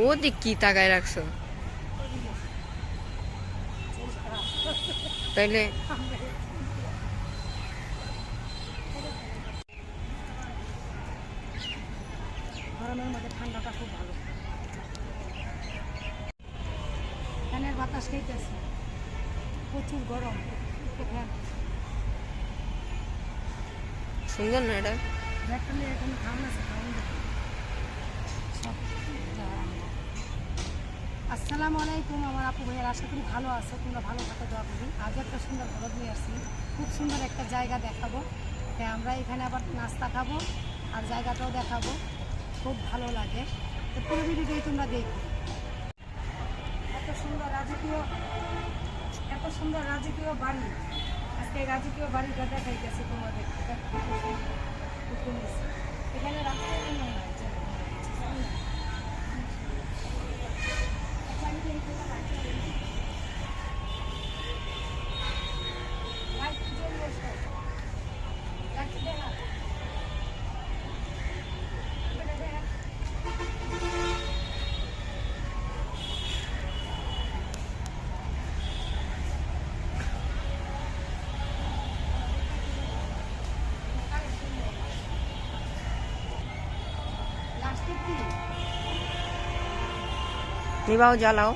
ও দিক কি তাকায় রাখছো? তাইলে গরমের মধ্যে ঠান্ডাটা খুব ভালো ফ্যানের বাতাস খেতেছে প্রচুর গরম। সুন্দর না এটা? এখানে খাওয়ান আছে খাওয়ান দেখো। সব যা আমরা। আসসালামু আলাইকুম আমার আপু ভাইয়ের, আশা করি ভালো আছো, তোমরা ভালো থাকো, দোয়া করি। আজ একটা সুন্দর ঘর নিয়ে আসছি। খুব সুন্দর একটা জায়গা দেখাবো। হ্যাঁ আমরা এখানে আবার নাস্তা খাব আর জায়গাটাও দেখাবো। খুব ভালো লাগে। তো পুরো ভিডিওটাই তোমরা দেখো। এত সুন্দর রাজকীয়, এত সুন্দর রাজকীয় বাড়ি। আজকে রাজকীয় বাড়িটা দেখাইতেছি তোমাদের নিবাও জ্বালাও।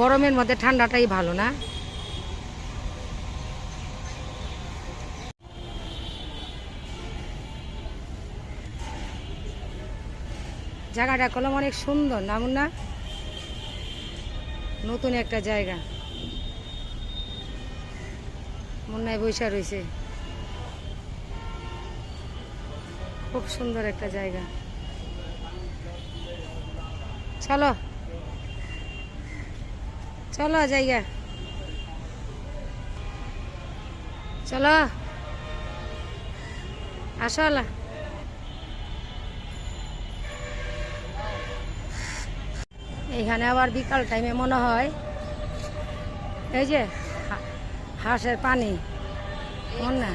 গরমের মধ্যে ঠান্ডাটাই ভালো না? জায়গাটা কলম অনেক সুন্দর, না মুন্না? নতুন একটা জায়গা। মুন্নায় বৈশা রয়েছে খুব সুন্দর একটা জায়গা। চলো। চলো জায়গা। চলো। আসো এখানে আবার বিকাল টাইমে মনে হয়, এই যে হাঁসের পানি না?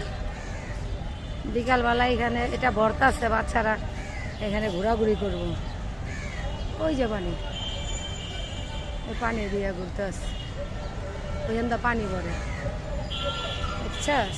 বিকালবেলা এখানে এটা ভর্তা আছে বাচ্চারা, এখানে ঘোরাঘুরি করব। ওই যে পানি, ওই পানি দিয়ে ঘুরতে আসছে। তো পানি পড়ে। বুঝছাস?